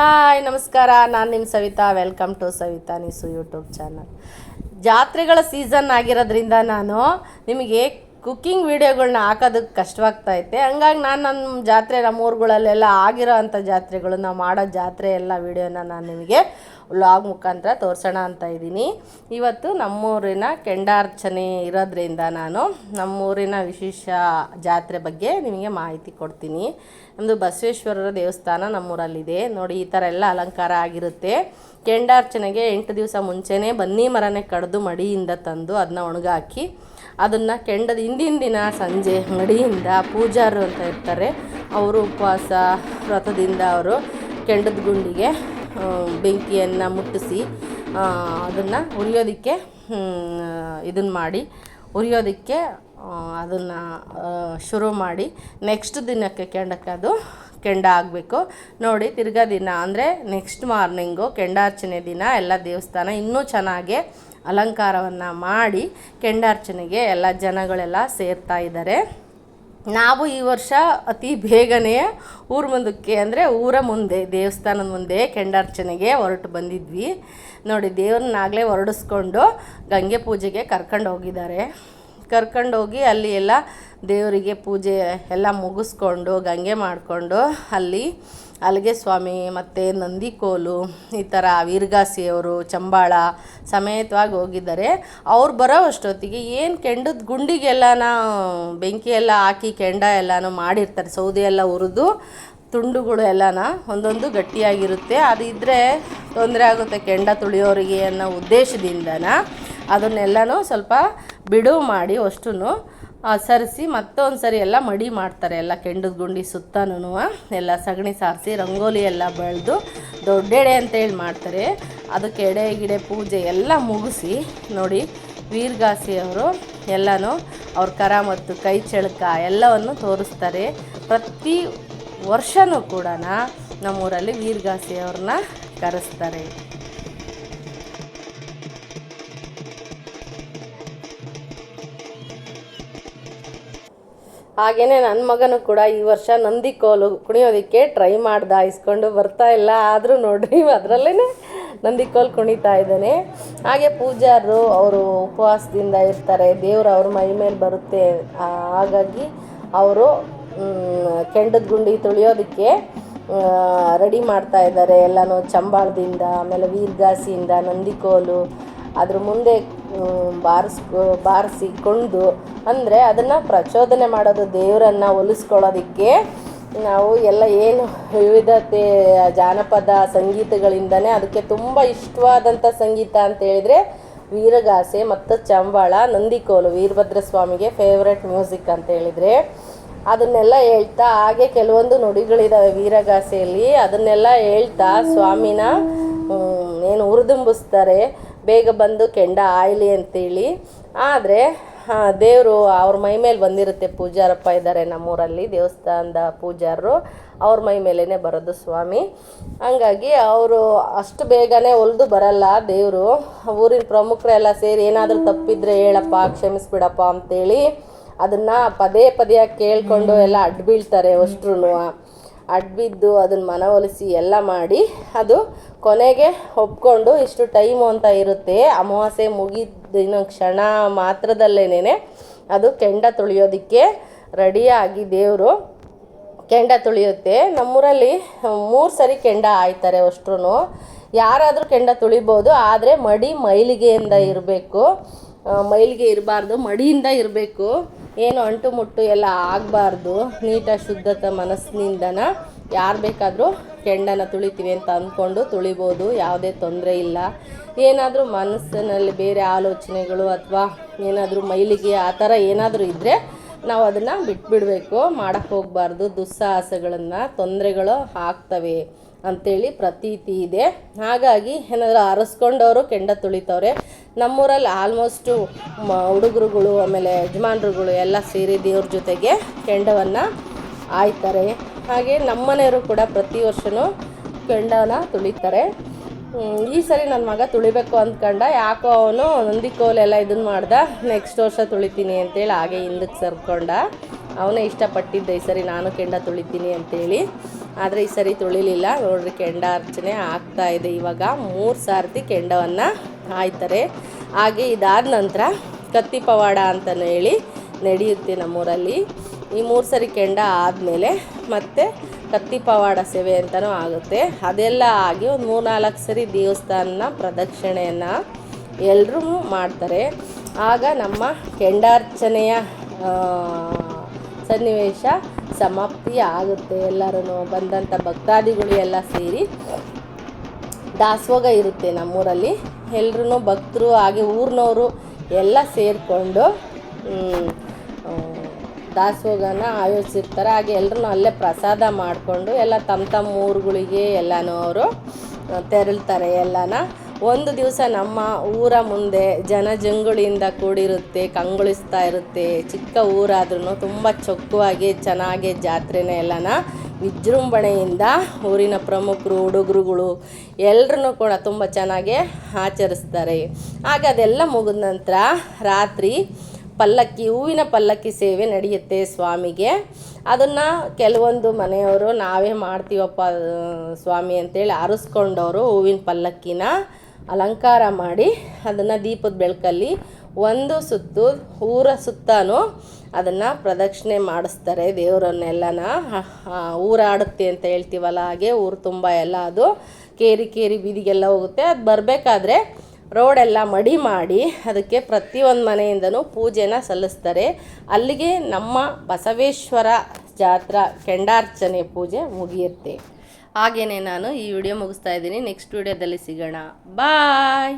Hi, ನಮಸ್ಕಾರ. ನಾನು ನಿಮ್ಮ ಸವಿತಾ. ವೆಲ್ಕಮ್ ಟು ಸವಿತಾ ನೀಸು ಯೂಟ್ಯೂಬ್ ಚಾನಲ್ ಜಾತ್ರೆಗಳ ಸೀಸನ್ ಆಗಿರೋದ್ರಿಂದ ನಾನು ನಿಮಗೆ ಕುಕ್ಕಿಂಗ್ ವೀಡಿಯೋಗಳನ್ನ ಹಾಕೋದಕ್ಕೆ ಕಷ್ಟವಾಗ್ತಾ ಐತೆ ಹಂಗಾಗಿ ನಾನು ನಮ್ಮ ಜಾತ್ರೆ ನಮ್ಮ ಊರುಗಳಲ್ಲೆಲ್ಲ ಆಗಿರೋ ಅಂಥ ಜಾತ್ರೆಗಳು ನಾವು ಮಾಡೋ ಜಾತ್ರೆ ಎಲ್ಲ ವೀಡಿಯೋನ ನಾನು ನಿಮಗೆ ವ್ಲಾಗ್ ಮುಖಾಂತರ ತೋರಿಸೋಣ ಅಂತ ಇದ್ದೀನಿ. ಇವತ್ತು ನಮ್ಮೂರಿನ ಕೆಂಡಾರ್ಚನೆ ಇರೋದ್ರಿಂದ ನಾನು ನಮ್ಮೂರಿನ ವಿಶೇಷ ಜಾತ್ರೆ ಬಗ್ಗೆ ನಿಮಗೆ ಮಾಹಿತಿ ಕೊಡ್ತೀನಿ. ನಮ್ಮದು ಬಸವೇಶ್ವರರ ದೇವಸ್ಥಾನ ನಮ್ಮೂರಲ್ಲಿದೆ. ನೋಡಿ, ಈ ಥರ ಎಲ್ಲ ಅಲಂಕಾರ ಆಗಿರುತ್ತೆ. ಕೆಂಡಾರ್ಚನೆಗೆ ಎಂಟು ದಿವಸ ಮುಂಚೆನೇ ಬನ್ನಿ ಮರನೇ ಕಡಿದು ಮಡಿಯಿಂದ ತಂದು ಅದನ್ನ ಒಣಗಾಕಿ ಅದನ್ನು ಕೆಂಡದ ಹಿಂದಿನ ದಿನ ಸಂಜೆ ಮಡಿಯಿಂದ ಪೂಜಾರು ಅಂತ ಇರ್ತಾರೆ. ಅವರು ಉಪವಾಸ ವ್ರತದಿಂದ ಅವರು ಕೆಂಡದ ಗುಂಡಿಗೆ ಬೆಂಕಿಯನ್ನು ಮುಟ್ಟಿಸಿ ಅದನ್ನು ಉರಿಯೋದಕ್ಕೆ ಇದನ್ನು ಮಾಡಿ, ಉರಿಯೋದಕ್ಕೆ ಅದನ್ನು ಶುರು ಮಾಡಿ, ನೆಕ್ಸ್ಟ್ ದಿನಕ್ಕೆ ಕೆಂಡಕ್ಕೆ ಅದು ಕೆಂಡ ಆಗಬೇಕು. ನೋಡಿ, ತಿರ್ಗಾ ದಿನ ಅಂದರೆ ನೆಕ್ಸ್ಟ್ ಮಾರ್ನಿಂಗು ಕೆಂಡಾರ್ಚನೆ ದಿನ ಎಲ್ಲ ದೇವಸ್ಥಾನ ಇನ್ನೂ ಚೆನ್ನಾಗಿ ಅಲಂಕಾರವನ್ನು ಮಾಡಿ ಕೆಂಡಾರ್ಚನೆಗೆ ಎಲ್ಲ ಜನಗಳೆಲ್ಲ ಸೇರ್ತಾ ಇದ್ದಾರೆ ನಾವು ಈ ವರ್ಷ ಅತಿ ಬೇಗನೆ ಊರ ಮುಂದಕ್ಕೆ ಅಂದರೆ ಊರ ಮುಂದೆ, ದೇವಸ್ಥಾನದ ಮುಂದೆ ಕೆಂಡಾರ್ಚನೆಗೆ ಹೊರಟು ಬಂದಿದ್ವಿ. ನೋಡಿ, ದೇವ್ರನ್ನಾಗಲೇ ಹೊರಡಿಸ್ಕೊಂಡು ಗಂಗೆ ಪೂಜೆಗೆ ಕರ್ಕೊಂಡು ಹೋಗಿದ್ದಾರೆ ಕರ್ಕೊಂಡೋಗಿ ಅಲ್ಲಿ ಎಲ್ಲ ದೇವರಿಗೆ ಪೂಜೆ ಎಲ್ಲ ಮುಗಿಸ್ಕೊಂಡು, ಗಂಗೆ ಮಾಡಿಕೊಂಡು ಅಲ್ಲಿ ಅಲ್ಲಿಗೆ ಸ್ವಾಮಿ ಮತ್ತು ನಂದಿಕೋಲು, ಈ ಥರ ವೀರ್ಗಾಸಿಯವರು, ಚಂಬಾಳ ಸಮೇತವಾಗಿ ಹೋಗಿದ್ದಾರೆ. ಅವ್ರು ಬರೋ ಅಷ್ಟೊತ್ತಿಗೆ ಏನು ಕೆಂಡದ ಗುಂಡಿಗೆಲ್ಲನ ಬೆಂಕಿ ಎಲ್ಲ ಹಾಕಿ ಕೆಂಡ ಎಲ್ಲನೂ ಮಾಡಿರ್ತಾರೆ. ಸೌದೆ ಎಲ್ಲ ಹುರಿದು ತುಂಡುಗಳು ಎಲ್ಲನ ಒಂದೊಂದು ಗಟ್ಟಿಯಾಗಿರುತ್ತೆ. ಅದು ಇದ್ದರೆ ತೊಂದರೆ ಆಗುತ್ತೆ. ಕೆಂಡ ತುಳಿಯೋರಿಗೆ ಅನ್ನೋ ಉದ್ದೇಶದಿಂದನ. ಅದನ್ನೆಲ್ಲನೂ ಸ್ವಲ್ಪ ಬಿಡುವು ಮಾಡಿ ಅಷ್ಟೂ ಸರಿಸಿ ಮತ್ತೊಂದು ಸರಿ ಎಲ್ಲ ಮಡಿ ಮಾಡ್ತಾರೆ, ಎಲ್ಲ ಕೆಂಡದ ಗುಂಡಿ ಸುತ್ತನೂ ಎಲ್ಲ ಸಗಣಿ ಸಾರಿಸಿ ರಂಗೋಲಿ ಎಲ್ಲ ಬೆಳೆದು ದೊಡ್ಡೆಡೆ ಅಂತೇಳಿ ಮಾಡ್ತಾರೆ. ಅದಕ್ಕೆ ಎಡೆ, ಗಿಡೆ, ಪೂಜೆ ಎಲ್ಲ ಮುಗಿಸಿ ನೋಡಿ ವೀರ್ಗಾಸಿಯವರು ಎಲ್ಲನೂ ಅವ್ರ ಕರ ಮತ್ತು ಕೈ ಚಳಕ ಎಲ್ಲವನ್ನು ತೋರಿಸ್ತಾರೆ. ಪ್ರತಿ ವರ್ಷವೂ ಕೂಡ ನಮ್ಮೂರಲ್ಲಿ ವೀರ್ಗಾಸಿಯವ್ರನ್ನ ಕರೆಸ್ತಾರೆ. ಹಾಗೆಯೇ ನನ್ನ ಮಗನೂ ಕೂಡ ಈ ವರ್ಷ ನಂದಿ ಕೋಲು ಕುಣಿಯೋದಕ್ಕೆ ಟ್ರೈ ಮಾಡ್ದ ಇಸ್ಕೊಂಡು ಬರ್ತಾ ಇಲ್ಲ. ಆದರೂ ನೋಡ್ರಿ ಅದರಲ್ಲೇ ನಂದಿ ಕೋಲು ಕುಣಿತಾ ಇದ್ದಾನೆ. ಹಾಗೆ ಪೂಜಾರರು ಅವರು ಉಪವಾಸದಿಂದ ಇರ್ತಾರೆ. ದೇವರು ಅವ್ರ ಮೈ ಮೇಲೆ ಬರುತ್ತೆ. ಹಾಗಾಗಿ ಅವರು ಕೆಂಡದ ಗುಂಡಿ ತುಳಿಯೋದಕ್ಕೆ ರೆಡಿ ಮಾಡ್ತಾ ಇದ್ದಾರೆ. ಎಲ್ಲನೂ ಚಂಬಾಳದಿಂದ, ಆಮೇಲೆ ವೀರ್ಗಾಸಿಯಿಂದ ನಂದಿಕೋಲು ಅದ್ರ ಮುಂದೆ ಬಾರಿಸ್ಕೊ ಬಾರಿಸಿಕೊಂಡು ಅಂದರೆ ಅದನ್ನು ಪ್ರಚೋದನೆ ಮಾಡೋದು ದೇವರನ್ನು ಒಲಿಸ್ಕೊಳ್ಳೋದಕ್ಕೆ ನಾವು ಎಲ್ಲ ಏನು ವಿವಿಧತೆ ಜಾನಪದ ಸಂಗೀತಗಳಿಂದನೇ ಅದಕ್ಕೆ ತುಂಬ ಇಷ್ಟವಾದಂಥ ಸಂಗೀತ ಅಂತ ಹೇಳಿದರೆ ವೀರಗಾಸೆ ಮತ್ತು ಚಂಬಾಳ ನಂದಿಕೋಲು ವೀರಭದ್ರ ಸ್ವಾಮಿಗೆ ಫೇವ್ರೆಟ್ ಮ್ಯೂಸಿಕ್ ಅಂತ ಹೇಳಿದರೆ ಅದನ್ನೆಲ್ಲ ಹೇಳ್ತಾ, ಹಾಗೆ ಕೆಲವೊಂದು ನುಡಿಗಳಿದ್ದಾವೆ ವೀರಗಾಸೆಯಲ್ಲಿ ಅದನ್ನೆಲ್ಲ ಹೇಳ್ತಾ ಸ್ವಾಮಿನ ಏನು ಹುರಿದುಂಬಿಸ್ತಾರೆ ಬೇಗ ಬಂದು ಕೆಂಡ ಆಯ್ಲಿ ಅಂತೇಳಿ. ಆದರೆ ದೇವರು ಅವ್ರ ಮೈ ಮೇಲೆ ಬಂದಿರುತ್ತೆ ಪೂಜಾರಪ್ಪ ಇದ್ದಾರೆ ನಮ್ಮೂರಲ್ಲಿ, ದೇವಸ್ಥಾನದ ಪೂಜಾರರು. ಅವ್ರ ಮೈ ಮೇಲೇ ಬರೋದು ಸ್ವಾಮಿ. ಹಂಗಾಗಿ ಅವರು ಅಷ್ಟು ಬೇಗನೆ ಒಲ್ದು ಬರಲ್ಲ ದೇವರು. ಊರಿನ ಪ್ರಮುಖರೆಲ್ಲ ಸೇರಿ ಏನಾದರೂ ತಪ್ಪಿದ್ರೆ ಹೇಳಪ್ಪ, ಕ್ಷಮಿಸ್ಬಿಡಪ್ಪ ಅಂತೇಳಿ ಅದನ್ನು ಪದೇ ಪದೇ ಕೇಳಿಕೊಂಡು ಎಲ್ಲ ಅಡ್ಡ ಬೀಳ್ತಾರೆ ಅಷ್ಟ್ರು ಅಡ್ಬಿದ್ದು ಅದನ್ನು ಮನವೊಲಿಸಿ ಎಲ್ಲ ಮಾಡಿ ಅದು ಕೊನೆಗೆ ಒಪ್ಕೊಂಡು ಇಷ್ಟು ಟೈಮು ಅಂತ ಇರುತ್ತೆ. ಅಮಾವಾಸ್ಯೆ ಮುಗಿದ ಕ್ಷಣ ಮಾತ್ರದಲ್ಲೇನೆ ಅದು ಕೆಂಡ ತುಳಿಯೋದಕ್ಕೆ ರೆಡಿಯಾಗಿ ದೇವರು ಕೆಂಡ ತುಳಿಯುತ್ತೆ. ನಮ್ಮೂರಲ್ಲಿ ಮೂರು ಸರಿ ಕೆಂಡ ಆಯ್ತಾರೆ ಅಷ್ಟ್ರೂ ಯಾರಾದರೂ ಕೆಂಡ ತುಳಿಬೋದು, ಆದರೆ ಮಡಿ ಮೈಲಿಗೆಯಿಂದ ಇರಬೇಕು. ಮೈಲಿಗೆ ಇರಬಾರ್ದು, ಮಡಿಯಿಂದ ಇರಬೇಕು. ಏನು ಅಂಟು ಮುಟ್ಟು ಎಲ್ಲ ಆಗಬಾರ್ದು. ನೀಟಾಗಿ ಶುದ್ಧತೆ ಮನಸ್ಸಿನಿಂದನ ಯಾರು ಬೇಕಾದರೂ ಕೆಂಡನ ತುಳಿತೀವಿ ಅಂತ ಅಂದ್ಕೊಂಡು ತುಳಿಬೋದು, ಯಾವುದೇ ತೊಂದರೆ ಇಲ್ಲ. ಏನಾದರೂ ಮನಸ್ಸಿನಲ್ಲಿ ಬೇರೆ ಆಲೋಚನೆಗಳು ಅಥವಾ ಏನಾದರೂ ಮೈಲಿಗೆ ಆ ಥರ ಏನಾದರೂ ಇದ್ದರೆ ನಾವು ಅದನ್ನು ಬಿಟ್ಬಿಡಬೇಕು. ಮಾಡೋಕ್ಕೆ ಹೋಗಬಾರ್ದು. ದುಸ್ಸಾಹಸಗಳನ್ನು, ತೊಂದರೆಗಳು ಆಗ್ತವೆ ಅಂಥೇಳಿ ಪ್ರತೀತಿ ಇದೆ. ಹಾಗಾಗಿ ಏನಾದರೂ ಅರಸ್ಕೊಂಡವರು ಕೆಂಡ ತುಳಿತವ್ರೆ ನಮ್ಮೂರಲ್ಲಿ ಆಲ್ಮೋಸ್ಟು ಹುಡುಗರುಗಳು, ಆಮೇಲೆ ಯಜಮಾನ್ರುಗಳು ಎಲ್ಲ ಸೇರಿ ದೇವ್ರ ಜೊತೆಗೆ ಕೆಂಡವನ್ನು ಆಯ್ತಾರೆ. ಹಾಗೆ ನಮ್ಮನೆಯವರು ಕೂಡ ಪ್ರತಿ ವರ್ಷವೂ ಕೆಂಡನ ತುಳಿತಾರೆ. ಈ ಸರಿ ನನ್ನ ಮಗ ತುಳಿಬೇಕು ಅಂದ್ಕೊಂಡ ಯಾಕೋ ಅವನು ನಂದಿಕೋಲೆಲ್ಲ ಇದನ್ನು ಮಾಡ್ದ ನೆಕ್ಸ್ಟ್ ವರ್ಷ ತುಳಿತೀನಿ ಅಂತೇಳಿ ಹಾಗೆ ಹಿಂದಕ್ಕೆ ಸರ್ಕೊಂಡ. ಅವನೇ ಇಷ್ಟಪಟ್ಟಿದ್ದ, ಈ ಸರಿ ನಾನು ಕೆಂಡ ತುಳಿತೀನಿ ಅಂತೇಳಿ. ಆದರೆ ಈ ಸರಿ ತುಳಿಲಿಲ್ಲ. ನೋಡ್ರಿ, ಕೆಂಡ ಅರ್ಚನೆ ಆಗ್ತಾ ಇದೆ ಇವಾಗ. ಮೂರು ಸಾರ್ತಿ ಕೆಂಡವನ್ನು ಹಾಯ್ತಾರೆ. ಹಾಗೆ ಇದಾದ ನಂತರ ಕತ್ತಿ ಪವಾಡ ಅಂತ ಹೇಳಿ ನಡೆಯುತ್ತೆ ನಮ್ಮೂರಲ್ಲಿ. ಈ ಮೂರು ಸರಿ ಕೆಂಡ ಆದಮೇಲೆ ಮತ್ತೆ ಕತ್ತಿ ಪವಾಡ ಸೇವೆ ಅಂತಲೂ ಆಗುತ್ತೆ. ಅದೆಲ್ಲ ಆಗಿ ಒಂದು ಮೂರು ನಾಲ್ಕು ಸರಿ ದೇವಸ್ಥಾನ ಪ್ರದಕ್ಷಿಣೆಯನ್ನು ಎಲ್ಲರೂ ಮಾಡ್ತಾರೆ. ಆಗ ನಮ್ಮ ಕೆಂಡಾರ್ಚನೆಯ ಸನ್ನಿವೇಶ ಸಮಾಪ್ತಿ ಆಗುತ್ತೆ. ಎಲ್ಲರೂ ಬಂದಂಥ ಭಕ್ತಾದಿಗಳು ಎಲ್ಲ ಸೇರಿ ದಾಸೋಗ ಇರುತ್ತೆ ನಮ್ಮೂರಲ್ಲಿ. ಎಲ್ಲರೂ ಭಕ್ತರು ಹಾಗೆ ಊರಿನವರು ಎಲ್ಲ ಸೇರಿಕೊಂಡು ದಾಸೋಗನ ಆಯೋಜಿಸಿರ್ತಾರೆ ಹಾಗೆ ಎಲ್ಲರೂ ಅಲ್ಲೇ ಪ್ರಸಾದ ಮಾಡಿಕೊಂಡು ಎಲ್ಲ ತಮ್ಮ ತಮ್ಮ ಊರುಗಳಿಗೆ ಎಲ್ಲನೂ ಅವರು ತೆರಳ್ತಾರೆ ಎಲ್ಲನ. ಒಂದು ದಿವಸ ನಮ್ಮ ಊರ ಮುಂದೆ ಜನಜಂಗುಳಿಯಿಂದ ಕೂಡಿರುತ್ತೆ, ಕಂಗೊಳಿಸ್ತಾ ಇರುತ್ತೆ. ಚಿಕ್ಕ ಊರಾದ್ರೂ ತುಂಬ ಚೊಕ್ಕವಾಗಿ, ಚೆನ್ನಾಗಿ ಜಾತ್ರೆನೇ ಎಲ್ಲನ ವಿಜೃಂಭಣೆಯಿಂದ ಊರಿನ ಪ್ರಮುಖರು, ಹುಡುಗರುಗಳು ಎಲ್ಲರೂ ಕೂಡ ತುಂಬ ಚೆನ್ನಾಗಿ ಆಚರಿಸ್ತಾರೆ. ಆಗ ಅದೆಲ್ಲ ಮುಗಿದ ನಂತರ ರಾತ್ರಿ ಪಲ್ಲಕ್ಕಿ, ಹೂವಿನ ಪಲ್ಲಕ್ಕಿ ಸೇವೆ ನಡೆಯುತ್ತೆ ಸ್ವಾಮಿಗೆ. ಅದನ್ನು ಕೆಲವೊಂದು ಮನೆಯವರು, ನಾವೇ ಮಾಡ್ತೀವಪ್ಪ ಸ್ವಾಮಿ ಅಂತೇಳಿ ಆರಿಸ್ಕೊಂಡವರು ಹೂವಿನ ಪಲ್ಲಕ್ಕಿನ ಅಲಂಕಾರ ಮಾಡಿ ಅದನ್ನು ದೀಪದ ಬೆಳಕಲ್ಲಿ ಒಂದು ಸುತ್ತು ಊರ ಸುತ್ತಾನು. ಅದನ್ನು ಪ್ರದಕ್ಷಿಣೆ ಮಾಡಿಸ್ತಾರೆ ದೇವರನ್ನೆಲ್ಲನ ಊರಾಡುತ್ತೆ ಅಂತ ಹೇಳ್ತೀವಲ್ಲ, ಹಾಗೆ ಊರು ತುಂಬ ಎಲ್ಲ ಅದು. ಕೇರಿ ಕೇರಿ ಬೀದಿಗೆಲ್ಲ ಹೋಗುತ್ತೆ. ಅದು ಬರಬೇಕಾದ್ರೆ ರೋಡೆಲ್ಲ ಮಡಿ ಮಾಡಿ ಅದಕ್ಕೆ ಪ್ರತಿಯೊಂದು ಮನೆಯಿಂದನೂ ಪೂಜೆನ ಸಲ್ಲಿಸ್ತಾರೆ. ಅಲ್ಲಿಗೆ ನಮ್ಮ ಬಸವೇಶ್ವರ ಜಾತ್ರಾ ಕೆಂಡಾರ್ಚನೆ ಪೂಜೆ ಮುಗಿಯುತ್ತೆ. ಹಾಗೆಯೇ ನಾನು ಈ ವಿಡಿಯೋ ಮುಗಿಸ್ತಾ ಇದ್ದೀನಿ. ನೆಕ್ಸ್ಟ್ ವಿಡಿಯೋದಲ್ಲಿ ಸಿಗೋಣ. ಬಾಯ್!